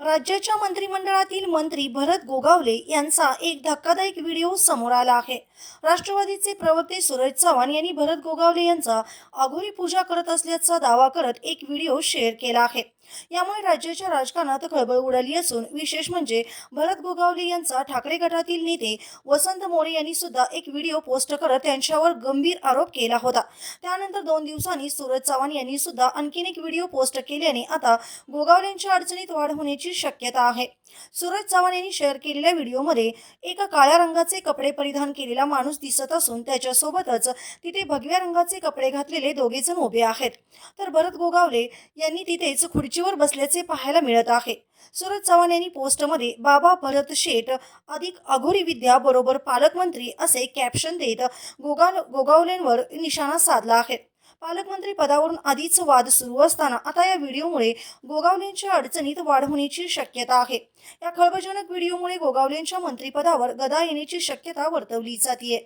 राज्याच्या मंत्रिमंडळातील मंत्री भरत गोगावले यांचा एक धक्कादायक व्हिडिओ समोर आला आहे. राष्ट्रवादीचे प्रवक्ते सूरज चव्हाण यांनी भरत गोगावले यांचा अघोरी पूजा करत असल्याचा दावा करत एक व्हिडिओ शेअर केला आहे. यामुळे राज्याच्या राजकारणात खळबळ उडाली असून विशेष म्हणजे भरत गोगावले यांचा ठाकरे गटातील नेते वसंत मोरे यांनी सुद्धा एक व्हिडिओ पोस्ट करत त्यांच्यावर गंभीर आरोप केला होता. त्यानंतर दोन दिवसांनी सूरज चव्हाण यांनी सुद्धा आणखीन एक व्हिडिओ पोस्ट केल्याने आता गोगावलेंच्या अडचणीत वाढ होण्याची शक्यता आहे. सूरज चव्हाण यांनी शेअर केलेल्या व्हिडिओमध्ये एका काळ्या रंगाचे कपडे परिधान केलेला माणूस दिसत असून त्याच्यासोबतच तिथे भगव्या रंगाचे कपडे घातलेले दोघे जण उभे आहेत. तर भरत गोगावले यांनी तिथेच खुर्ची खुर्चीवर बसल्याचे पाहायला मिळत आहे. सूरज चव्हाण यांनी पोस्टमध्ये बाबा भरत शेठ अधिक अघोरी विद्या बरोबर पालकमंत्री असे कॅप्शन देत गोगाव गोगावलेंवर निशाणा साधला आहे. पालकमंत्री पदावरून आधीच वाद सुरू असताना आता या व्हिडिओमुळे गोगावलेंच्या अडचणीत वाढ होण्याची शक्यता आहे. या खळबळजनक व्हिडिओमुळे गोगावलेंच्या मंत्रिपदावर गदा येण्याची शक्यता वर्तवली जाते